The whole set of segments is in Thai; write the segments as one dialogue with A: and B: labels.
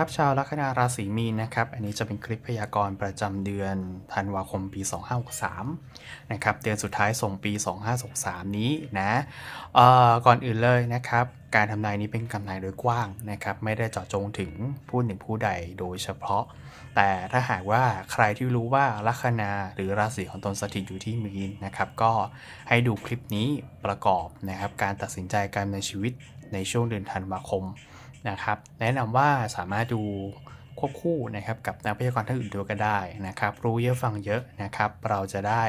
A: ครับชาวลัคนาราศีมีนนะครับ อันนี้จะเป็นคลิปพยากรณ์ประจำเดือนธันวาคมปี 2563 นะครับ เดือนสุดท้ายส่งปี 2563 นี้นะเอ่อก่อนอื่นเลยนะครับ การทำนายนี้เป็นกำนายโดยกว้างนะครับ ไม่ได้เจาะจงถึงผู้หนึ่งผู้ใดโดยเฉพาะ แต่ถ้าหากว่าใครที่รู้ว่าลัคนาหรือราศีของตนสถิตอยู่ที่มีนนะครับ ก็ให้ดูคลิปนี้ประกอบนะครับ การตัดสินใจการดำเนินชีวิตในช่วงเดือนธันวาคม นะครับ แนะนำว่าสามารถดูควบคู่นะครับกับนักพยากรณ์ท่านอื่นด้วยก็ได้นะครับ รู้เยอะฟังเยอะนะครับ เราจะได้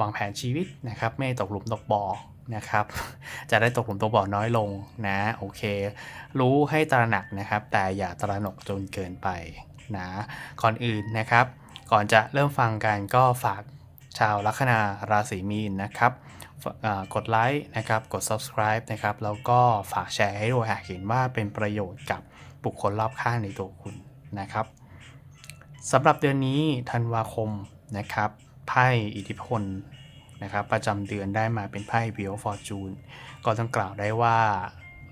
A: วางแผนชีวิตนะครับ ไม่ตกหลุมตกบ่อนะครับ จะได้ตกหลุมตกบ่อน้อยลงนะโอเค รู้ให้ตระหนักนะครับ แต่อย่าตระหนกจนเกินไปนะก่อนอื่นนะครับ ก่อนจะเริ่มฟังกันก็ฝากชาวลัคนาราศีมีนนะครับ กดไลค์นะครับกด subscribe นะครับแล้วก็ฝากแชร์ให้ด้วยหากเห็นว่าเป็นประโยชน์กับบุคคลรอบข้างในตัวคุณนะครับสำหรับเดือนนี้ธันวาคมนะครับไพ่อิทธิพลนะครับประจำเดือนได้มาเป็นไพ่ Wheel of Fortune ก็ต้องกล่าวได้ว่า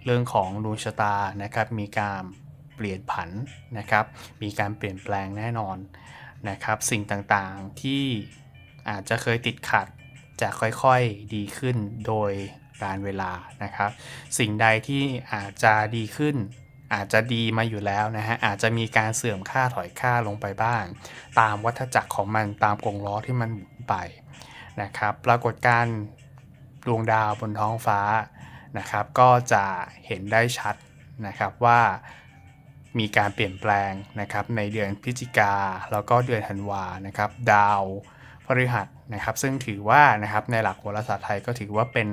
A: เรื่องของดวงชะตานะครับมีการเปลี่ยนผันนะครับ มีการเปลี่ยนแปลงแน่นอนนะครับ สิ่งต่างๆที่อาจจะเคยติดขัด จะค่อยๆดีขึ้นโดยการเวลานะครับ สิ่งใดที่อาจจะดีขึ้น อาจจะดีมาอยู่แล้วนะฮะอาจจะมีการเสื่อมค่าถอยค่าลงไปบ้าง ตามวัฏจักรของมันตามกงล้อที่มันหมุนไปนะครับ ปรากฏการดวงดาวบนท้องฟ้านะครับ ก็จะเห็นได้ชัดนะครับว่ามีการเปลี่ยนแปลงนะครับในเดือนพฤศจิกาแล้วก็เดือนธันวานะครับ ดาวพฤหัส นะครับซึ่งถือว่านะครับในหลักโหราศาสตร์ไทยก็ถือว่าเป็น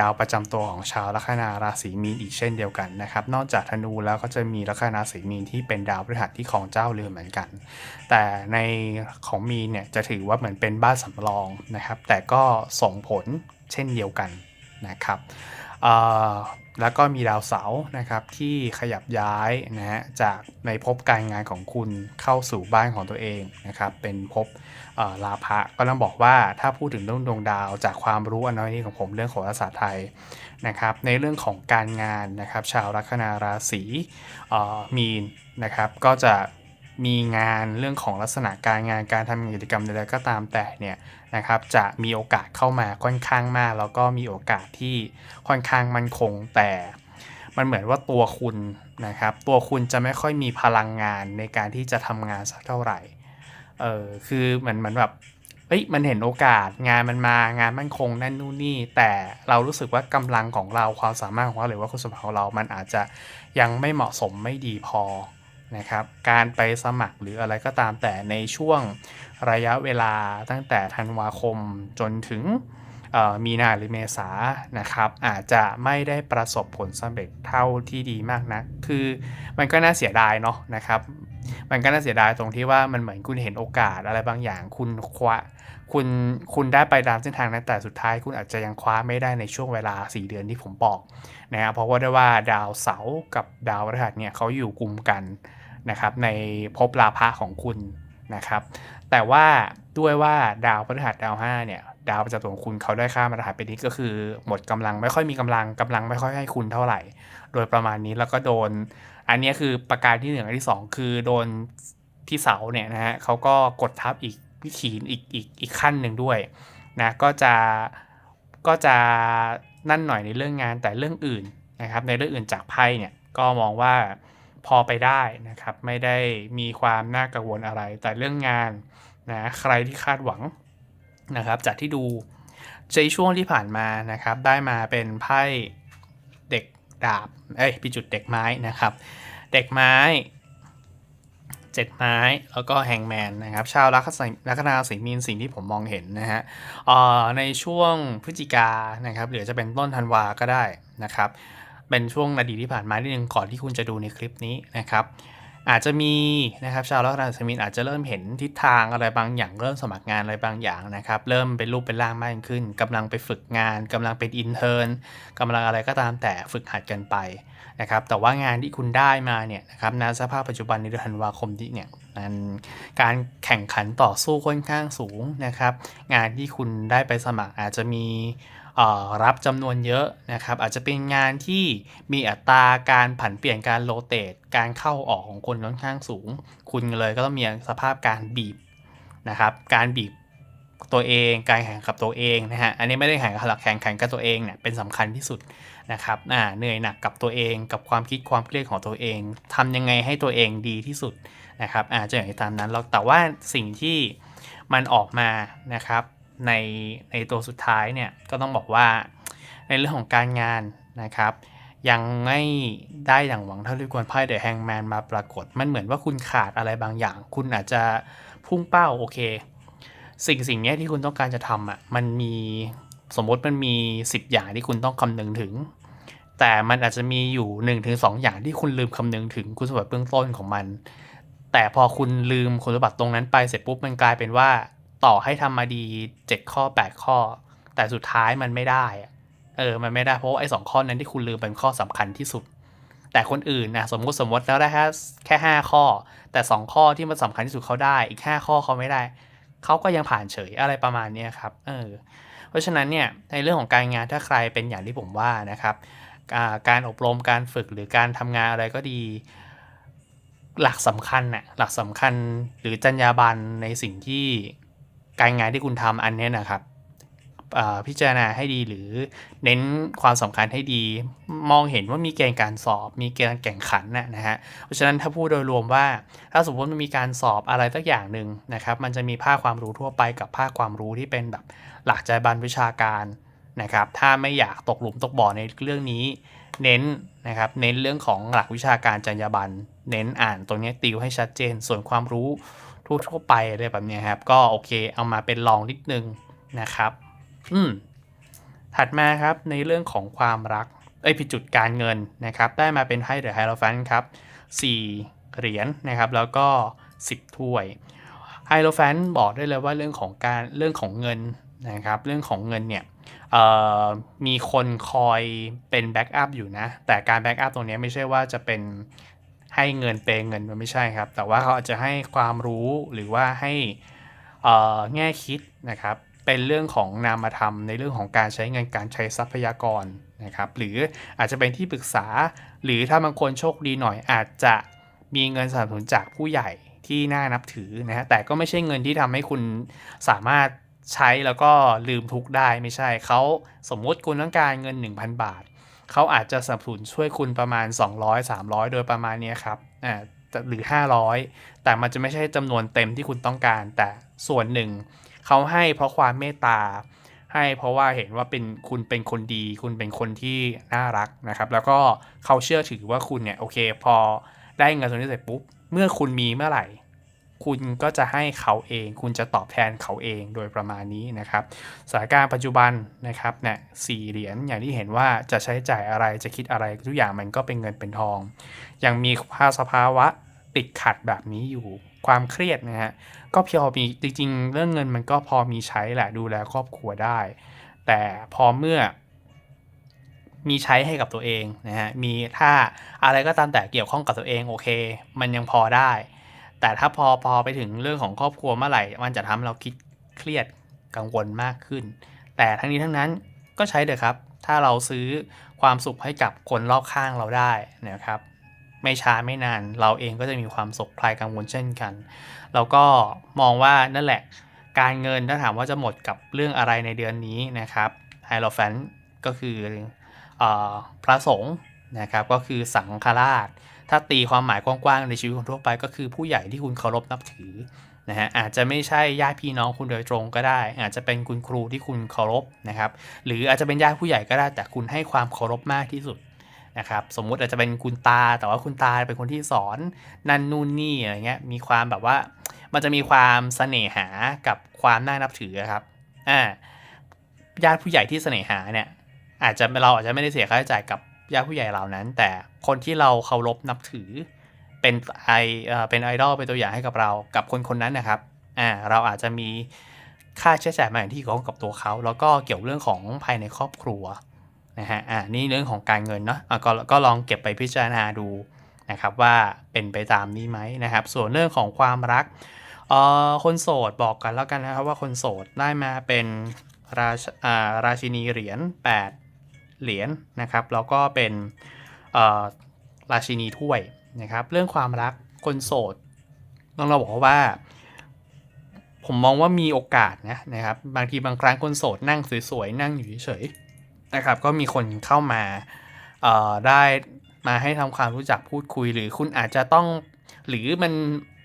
A: ดาวประจำตัวของชาวลัคนาราศีมีนอีกเช่นเดียวกันนะครับ นอกจากธนูแล้วก็จะมีลัคนาราศีมีนที่เป็นดาวพฤหัสที่ของเจ้าเรือนเหมือนกัน แต่ในของมีนเนี่ยจะถือว่าเหมือนเป็นบ้านสำรองนะครับ แต่ก็ส่งผลเช่นเดียวกันนะครับแล้วก็มีดาวเสาร์นะครับที่ขยับย้ายนะฮะจากในภพการงานของคุณเข้าสู่บ้านของตัวเองนะครับเป็นภพ ลาภะก็ต้องบอกว่าถ้าพูดถึงเรื่องดวงดาวจากความรู้อันน้อยนี้ของผมเรื่องโหราศาสตร์ไทยนะครับ ในเรื่องของการงานนะครับ ชาวลัคนาราศีมีนนะครับก็จะมีงานเรื่องของลักษณะการงานการทำกิจกรรมใดๆก็ตามแต่เนี่ยนะครับจะมีโอกาสเข้ามาค่อนข้างมาก แล้วก็มีโอกาสที่ค่อนข้างมั่นคงแต่มันเหมือนว่าตัวคุณนะครับ ตัวคุณจะไม่ค่อยมีพลังงานในการที่จะทำงานสักเท่าไหร่ เออคือเหมือนเหมือนแบบเอ้ยมันเห็นโอกาสงานมันมางานมั่นคงนั่นนู่นนี่ แต่เรารู้สึกว่ากำลังของเราความสามารถของเราหรือว่าคุณสมบัติของเรา มันอาจจะยังไม่เหมาะสมไม่ดีพอนะครับ การไปสมัครหรืออะไรก็ตามแต่ในช่วงระยะเวลาตั้งแต่ธันวาคมจนถึง มีนาหรือเมษานะครับ อาจจะไม่ได้ประสบผลสำเร็จเท่าที่ดีมากนะคือมันก็น่าเสียดายเนาะนะครับ มันก็น่าเสียดายตรงที่ว่ามันเหมือนคุณเห็นโอกาสอะไรบางอย่างคุณคว้าคุณคุณได้ไปตามเส้นทางนั้นแต่สุดท้ายคุณอาจจะยังคว้าไม่ได้ในช่วงเวลา 4 เดือนที่ผมบอกนะครับเพราะว่าได้ว่าดาวเสาร์กับดาวพฤหัสเนี่ยเขาอยู่กลุ่มกันนะครับในภพลาภะของคุณนะครับ แต่ว่าด้วยว่าดาวพฤหัสดาวห้าเนี่ย ดาวประจำตัวของคุณเขาได้ค่ามาตรฐานเป็นนี้ก็คือ หมดกำลังไม่ค่อยมีกำลังกำลังไม่ค่อยให้คุณเท่าไหร่ โดยประมาณนี้แล้วก็โดน อันนี้คือประการที่หนึ่งอันที่สองคือโดนที่เสาเนี่ยนะฮะเขาก็กดทับอีกวิธีอีกอีกอีกขั้นหนึ่งด้วยนะก็จะก็จะนั่นหน่อยในเรื่องงานแต่เรื่องอื่นนะครับ ในเรื่องอื่นจากไพ่เนี่ยก็มองว่าพอไปได้นะครับ ไม่ได้มีความน่ากังวลอะไร แต่เรื่องงานนะใครที่คาดหวัง นะครับจากที่ดูในช่วงที่ผ่านมานะครับได้มาเป็นไพ่เด็กดาบเอ้ยพี่จุดเด็กไม้นะครับ เด็กไม้เจ็ดไม้แล้วก็แฮงแมนนะครับชาวลัคนาลัคนาสีมีนสิ่งที่ผมมองเห็นนะฮะในช่วงพฤศจิกานะครับหรือจะเป็นต้นธันวาก็ได้นะครับ เป็นช่วงนาทีที่ผ่านมาที่หนึ่งก่อนที่คุณจะดูในคลิปนี้นะครับ อาจจะมีนะครับชาวลัคนาสมีนอาจจะเริ่มเห็นทิศทางอะไรบางอย่างเริ่มสมัครงานอะไรบางอย่างนะครับ เริ่มเป็นรูปเป็นร่างมากขึ้นกำลังไปฝึกงานกำลังเป็นอินเทอร์นกำลังอะไรก็ตามแต่ฝึกหัดกันไปนะครับแต่ว่างานที่คุณได้มาเนี่ยนะครับณสภาพปัจจุบันในเดือนธันวาคมที่เนี่ยมันการแข่งขันต่อสู้ค่อนข้างสูงนะครับ งานที่คุณได้ไปสมัครอาจจะมี รับจำนวนเยอะนะครับ อาจจะเป็นงานที่มีอัตราการผันเปลี่ยนการโรเตทการเข้าออกของคนค่อนข้างสูง คุณเลยก็ต้องมีสภาพการบีบนะครับ การบีบตัวเองการแข่งกับตัวเองนะฮะอันนี้ไม่ได้แข่งกับหลักแข่งขันกับตัวเองเนี่ยเป็นสำคัญที่สุดนะครับอ่าเหนื่อยหนักกับตัวเองกับความคิดความเครียดของตัวเองทำยังไงให้ตัวเองดีที่สุดนะครับอาจจะอย่างตามนั้นเราแต่ว่าสิ่งที่มันออกมานะครับ ในในตัวสุดท้ายเนี่ยก็ต้องบอกว่าในเรื่องของการงานนะครับ ยังไม่ได้อย่างหวังเท่าที่ควรไพ่เดอะแฮงแมนมาปรากฏ มันเหมือนว่าคุณขาดอะไรบางอย่าง คุณอาจจะพุ่งเป้าโอเค สิ่งสิ่งนี้ที่คุณต้องการจะทำอะมันมีสมมติมันมี 10 อย่างที่คุณต้องคำนึงถึง แต่มันอาจจะมีอยู่1นถึงสอย่างที่คุณลืมคำนึงถึงคุณสมบัติเบื้องต้นของมัน แต่พอคุณลืมคุณสมบัติตรงนั้นไปเสร็จปุ๊บมันกลายเป็นว่า ต่อให้ทำมาดี7ข้อ8ข้อ แต่สุดท้ายมันไม่ได้เออ มันไม่ได้เพราะว่าไอ้สองข้อนั้นที่คุณลืมเป็นข้อสำคัญที่สุด แต่คนอื่นนะสมมติสมมติแล้วได้แค่แค่ห้าข้อ แต่สองข้อที่มันสำคัญที่สุดเขาได้อีกห้าข้อเขาไม่ได้เขาก็ยังผ่านเฉยอะไรประมาณนี้ครับเออเพราะฉะนั้นเนี่ยในเรื่องของการงานถ้าใครเป็นอย่างที่ผมว่านะครับการอบรมการฝึกหรือการทำงานอะไรก็ดี หลักสำคัญน่ะหลักสำคัญหรือจรรยาบรรณในสิ่งที่ การงานที่คุณทำอันนี้นะครับพิจารณาให้ดีหรือเน้นความสำคัญให้ดี มองเห็นว่ามีเกณฑ์การสอบ มีเกณฑ์แข่งขันนะนะฮะเพราะฉะนั้นถ้าพูดโดยรวมว่า ถ้าสมมติมันมีการสอบอะไรสักอย่างหนึ่งนะครับมันจะมีภาคความรู้ทั่วไปกับภาคความรู้ที่เป็นแบบหลักใจบันวิชาการนะครับถ้าไม่อยากตกหลุมตกบ่อในเรื่องนี้ เน้นนะครับเน้นเรื่องของหลักวิชาการจรรยาบรรณเน้นอ่านตรงนี้ติวให้ชัดเจน ส่วนความรู้ ทั่วๆไปอะไรแบบนี้ครับ ก็โอเคเอามาเป็นลองนิดนึงนะครับ อืมถัดมาครับในเรื่องของความรักเอ้ยผิดจุดการเงินนะครับ ได้มาเป็นไพ่เดอไฮโลฟันครับ4เหรียญนะครับ แล้วก็ 10 ถ้วยไฮโลแฟนบอกได้เลยว่าเรื่องของการเรื่องของเงินนะครับ เรื่องของเงินเนี่ยมีคนคอยเป็นแบ็กอัพอยู่นะ แต่การแบ็กอัพตรงนี้ไม่ใช่ว่าจะเป็น ให้เงินเปยเงินมันไม่ใช่ครับ แต่ว่าเขาอาจจะให้ความรู้หรือว่าให้แง่คิดนะครับ เป็นเรื่องของนามธรรม ในเรื่องของการใช้เงินการใช้ทรัพยากรนะครับ หรืออาจจะเป็นที่ปรึกษา หรือถ้าบางคนโชคดีหน่อยอาจจะมีเงินสนับสนุนจากผู้ใหญ่ที่น่านับถือนะฮะแต่ก็ไม่ใช่เงินที่ทำให้คุณสามารถใช้แล้วก็ลืมทุกได้ไม่ใช่เขาสมมุติคุณต้องการเงิน 1,000 บาท เขาอาจจะสนับสนุนช่วยคุณประมาณ 200 300 โดยประมาณนี้ครับอ่าหรือ 500 แต่มันจะไม่ใช่จำนวนเต็มที่คุณต้องการ แต่ส่วนหนึ่งเขาให้เพราะความเมตตา ให้เพราะว่าเห็นว่าเป็นคุณเป็นคนดี คุณเป็นคนที่น่ารักนะครับ แล้วก็เขาเชื่อถือว่าคุณเนี่ยโอเค พอได้เงินตรงนี้เสร็จปุ๊บ เมื่อคุณมีเมื่อไหร่ คุณก็จะให้เขาเอง คุณจะตอบแทนเขาเองโดยประมาณนี้นะครับสถานการณ์ปัจจุบันนะครับเนี่ยสี่เหรียญอย่างที่เห็นว่าจะใช้จ่ายอะไรจะคิดอะไรทุกอย่างมันก็เป็นเงินเป็นทอง ยังมีภาสภาวะติดขัดแบบนี้อยู่ความเครียดนะฮะก็พอมีจริงๆ เรื่องเงินมันก็พอมีใช้แหละดูแลครอบครัวได้ แต่พอเมื่อมีใช้ให้กับตัวเองนะฮะมีถ้าอะไรก็ตามแต่เกี่ยวข้องกับตัวเองโอเค มันยังพอได้ แต่ถ้าพอพอไปถึงเรื่องของครอบครัวเมื่อไหร่ มันจะทำให้เราคิดเครียดกังวลมากขึ้น แต่ทั้งนี้ทั้งนั้นก็ใช้เถอะครับ ถ้าเราซื้อความสุขให้กับคนรอบข้างเราได้นะครับ ไม่ช้าไม่นานเราเองก็จะมีความสุขคลายกังวลเช่นกัน แล้วก็มองว่านั่นแหละ การเงินถ้าถามว่าจะหมดกับเรื่องอะไรในเดือนนี้นะครับไฮโลแฟนก็คืออพระสงฆ์นะครับก็คือสังฆราช ถ้าตีความหมายกว้างๆในชีวิตคนทั่วไป ก็คือผู้ใหญ่ที่คุณเคารพนับถือนะฮะอาจจะไม่ใช่ญาติพี่น้องคุณโดยตรงก็ได้ อาจจะเป็นคุณครูที่คุณเคารพนะครับ หรืออาจจะเป็นญาติผู้ใหญ่ก็ได้ แต่คุณให้ความเคารพมากที่สุดนะครับสมมุติอาจจะเป็นคุณตา แต่ว่าคุณตาเป็นคนที่สอนนั่นนู่นนี่อะไรเงี้ยมีความแบบว่า มันจะมีความเสน่หากับความน่านับถือครับอ่าญาติผู้ใหญ่ที่เสน่หาเนี่ยอาจจะเราอาจจะไม่ได้เสียค่าใช้จ่ายกับ ญาติผู้ใหญ่เหล่านั้น แต่คนที่เราเคารพนับถือ เป็นไอเป็นไอดอลเป็นตัวอย่างให้กับเรากับคนคนนั้นนะครับอ่าเราอาจจะมีค่าใช้จ่ายมาอย่างที่เกี่ยวข้องกับตัวเขา แล้วก็เกี่ยวเรื่องของภายในครอบครัวนะฮะอ่านี่เรื่องของการเงินเนาะะก็ก็ลองเก็บไปพิจารณาดูนะครับว่าเป็นไปตามนี้ไหมนะครับ ส่วนเรื่องของความรักเอ่อคนโสดบอกกันแล้วกันนะครับว่าคนโสดได้มาเป็นราชอ่าราชินีเหรียญ8 เหรียญนะครับแล้วก็เป็นราชินีถ้วยนะครับ เรื่องความรักคนโสดต้องเราบอกว่าผมมองว่ามีโอกาสนะนะครับ บางทีบางครั้งคนโสดนั่งสวยๆนั่งอยู่เฉยๆนะครับ ก็มีคนเข้ามาได้มาให้ทำความรู้จักพูดคุยหรือคุณอาจจะต้อง หรือมัน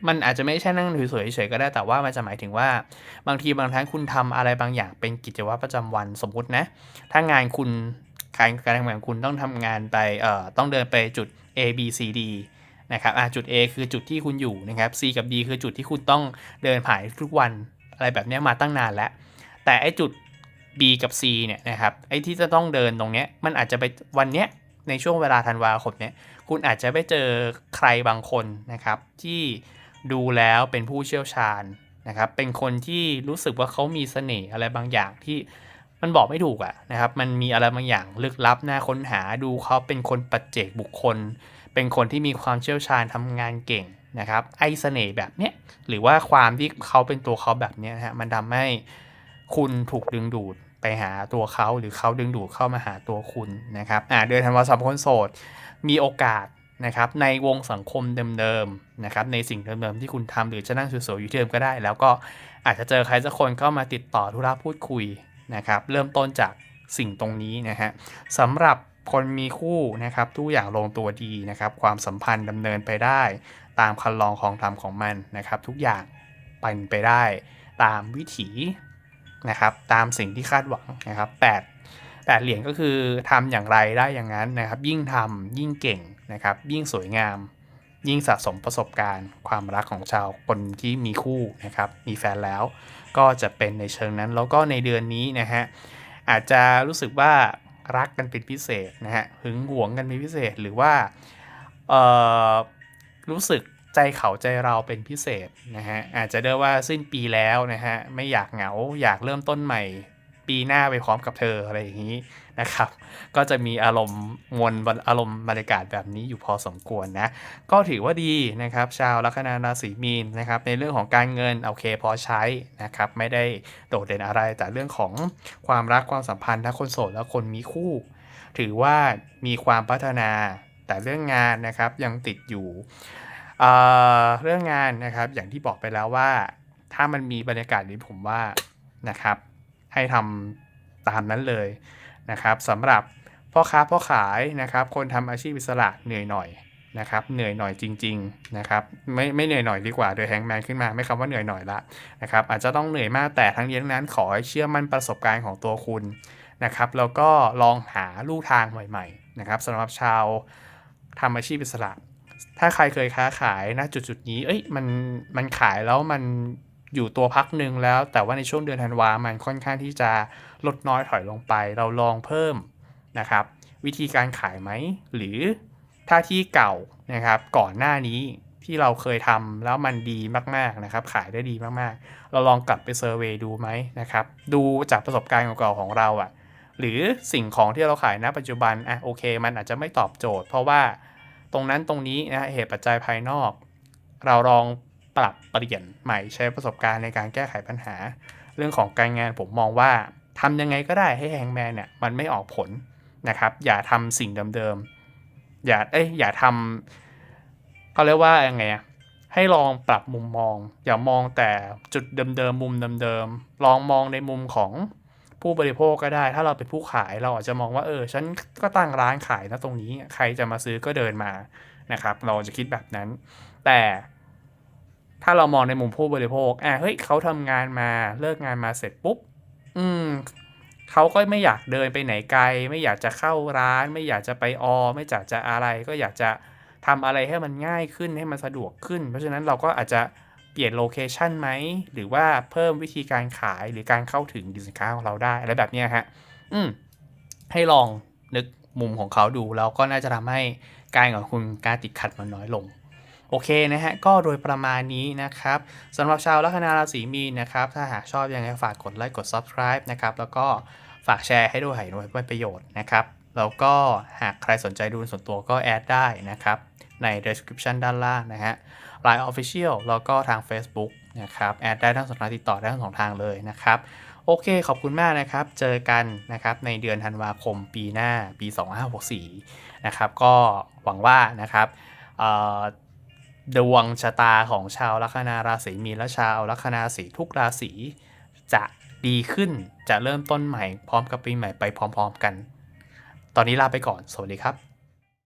A: มันอาจจะไม่ใช่นั่งสวยๆเฉยๆก็ได้แต่ว่ามันจะหมายถึงว่า บางทีบางครั้งคุณทำอะไรบางอย่างเป็นกิจวัตรประจำวันสมมุตินะ ถ้างานคุณ การการทำงานของคุณต้องทำงานไปเอ่อต้องเดินไปจุด A B C D นะครับจุด A คือจุดที่คุณอยู่นะครับ C กับ D คือจุดที่คุณต้องเดินผ่านทุกวันอะไรแบบนี้มาตั้งนานแล้ว แต่ไอจุด B กับ C เนี่ยนะครับไอที่จะต้องเดินตรงเนี้ยมันอาจจะไปวันเนี้ยในช่วงเวลาธันวาคมเนี้ยคุณอาจจะไปเจอใครบางคนนะครับ ที่ดูแล้วเป็นผู้เชี่ยวชาญนะครับเป็นคนที่รู้สึกว่าเขามีเสน่ห์อะไรบางอย่างที่ มันบอกไม่ถูกอะนะครับ มันมีอะไรบางอย่างลึกลับน่าค้นหาดูเขาเป็นคนปัจเจกบุคคล เป็นคนที่มีความเชี่ยวชาญทำงานเก่งนะครับไอเสน่ห์แบบเนี้ยหรือว่าความที่เขาเป็นตัวเขาแบบเนี้ยนะฮะมันทำให้คุณถูกดึงดูดไปหาตัวเขาหรือเขาดึงดูดเข้ามาหาตัวคุณนะครับอ่าเดือนธันวาคมคนโสดมีโอกาสนะครับในวงสังคมเดิมๆนะครับในสิ่งเดิมๆที่คุณทำหรือจะนั่งสวยๆอยู่เดิมก็ได้ แล้วก็อาจจะเจอใครสักคนเข้ามาติดต่อธุระพูดคุย นะครับ เริ่มต้นจากสิ่งตรงนี้นะฮะสำหรับคนมีคู่นะครับทุกอย่างลงตัวดีนะครับ ความสัมพันธ์ดำเนินไปได้ ตามคันลองของธรรมของมันนะครับ ทุกอย่างเป็นไปได้ ตามวิถีนะครับ ตามสิ่งที่คาดหวังนะครับ8 8เหรียญก็คือทำอย่างไรได้อย่างนั้นนะครับ ยิ่งทำยิ่งเก่งนะครับ ยิ่งสวยงาม ยิ่งสะสมประสบการณ์ ความรักของชาวคนที่มีคู่นะครับ มีแฟนแล้ว ก็จะเป็นในเชิงนั้น แล้วก็ในเดือนนี้นะฮะอาจจะรู้สึกว่ารักกันเป็นพิเศษนะฮะหึงหวงกันเป็นพิเศษหรือว่าเอ่อรู้สึกใจเขาใจเราเป็นพิเศษนะฮะอาจจะได้ว่าสิ้นปีแล้วนะฮะไม่อยากเหงาอยากเริ่มต้นใหม่ ปีหน้าไปพร้อมกับเธออะไรอย่างนี้นะครับ ก็จะมีอารมณ์มวลอารมณ์บรรยากาศแบบนี้อยู่พอสมควรนะ ก็ถือว่าดีนะครับ ชาวลัคนาราศีมีนนะครับ ในเรื่องของการเงินโอเคพอใช้นะครับ ไม่ได้โดดเด่นอะไร แต่เรื่องของความรักความสัมพันธ์ทั้งคนโสดและคนมีคู่ ถือว่ามีความพัฒนาแต่เรื่องงานนะครับยังติดอยู่เเรื่องงานนะครับอย่างที่บอกไปแล้วว่า ถ้ามันมีบรรยากาศนี้ผมว่านะครับ ให้ทำตามนั้นเลยนะครับสำหรับพ่อค้าพ่อขายนะครับ คนทำอาชีพอิสระเหนื่อยหน่อยนะครับเหนื่อยหน่อยจริงๆนะครับไม่ไม่เหนื่อยหน่อยดีกว่าโดยแฮงแมนขึ้นมาไม่คำว่าเหนื่อยหน่อยละนะครับอาจจะต้องเหนื่อยมากแต่ทั้งนี้ทั้งนั้นขอให้เชื่อมั่นประสบการณ์ของตัวคุณนะครับแล้วก็ลองหาลู่ทางใหม่ๆนะครับสำหรับชาวทำอาชีพอิสระ ถ้าใครเคยค้าขายนะจุดๆนี้เอ้ยมันมันขายแล้วมัน อยู่ตัวพักหนึ่งแล้ว แต่ว่าในช่วงเดือนธันวามันค่อนข้างที่จะลดน้อยถอยลงไป เราลองเพิ่มนะครับ วิธีการขายไหม หรือถ้าที่เก่านะครับ ก่อนหน้านี้ที่เราเคยทำแล้วมันดีมากๆนะครับ ขายได้ดีมากๆ เราลองกลับไปเซอร์เวยดูไหมนะครับ ดูจากประสบการณ์เก่าๆของเราอะ่ะหรือสิ่งของที่เราขายณปัจจุบันอะโอเค มันอาจจะไม่ตอบโจทย์ เพราะว่าตรงนั้นตรงนี้นะเหตุปัจจัยภายนอก เราลอง ปรับเปลี่ยนใหม่ใช้ประสบการณ์ในการแก้ไขปัญหา เรื่องของการงานผมมองว่าทำยังไงก็ได้ให้แฮงแมนเนี่ยมันไม่ออกผลนะครับอย่าทำสิ่งเดิมๆอย่าเอ้ยอย่าทำเขาเรียกว่ายังไงอะให้ลองปรับมุมมอง อย่ามองแต่จุดเดิมๆมุมเดิมๆลองมองในมุมของผู้บริโภคก็ได้ ถ้าเราเป็นผู้ขายเราอาจจะมองว่าเออฉันก็ตั้งร้านขายนะตรงนี้ ใครจะมาซื้อก็เดินมานะครับ เราจะคิดแบบนั้น แต่ ถ้าเรามองในมุมผู้บริโภคอะเฮ้ยเขาทำงานมาเลิกงานมาเสร็จปุ๊บ อืมเขาก็ไม่อยากเดินไปไหนไกล ไม่อยากจะเข้าร้าน ไม่อยากจะไปออ ไม่อยากจะอะไร ก็อยากจะทำอะไรให้มันง่ายขึ้นให้มันสะดวกขึ้น เพราะฉะนั้นเราก็อาจจะเปลี่ยนโลเคชันไหม หรือว่าเพิ่มวิธีการขายหรือการเข้าถึงสินค้าของเราได้ อะไรแบบนี้ฮะ อืม ให้ลองนึกมุมของเขาดู แล้วก็น่าจะทำให้การของคุณการติดขัดมันน้อยลง โอเคนะฮะก็โดยประมาณนี้นะครับสำหรับชาวลัคนาราศีมีนนะครับ ถ้าหากชอบยังไงฝากกดไลค์กด subscribe นะครับแล้วก็ฝากแชร์ให้ด้วยด้วยเป็นประโยชน์นะครับแล้วก็หากใครสนใจดูส่วนตัวก็แอดได้นะครับ ใน description ด้านล่างนะฮะ Line Official แล้วก็ทาง Facebook นะครับแอดได้ทั้งสองทางติดต่อได้ทั้งสองทางเลยนะครับ โอโอเคขอบคุณมากนะครับ เจอกันนะครับในเดือนธันวาคมปีหน้าปี 2564 นะครับ ก็หวังว่านะครับเอ่อ ดวงชะตาของชาวลัคนาราศีมีนและชาวลัคนาราศีทุกราศีจะดีขึ้นจะเริ่มต้นใหม่พร้อมกับปีใหม่ไปพร้อม ๆ กัน ตอนนี้ลาไปก่อน สวัสดีครับ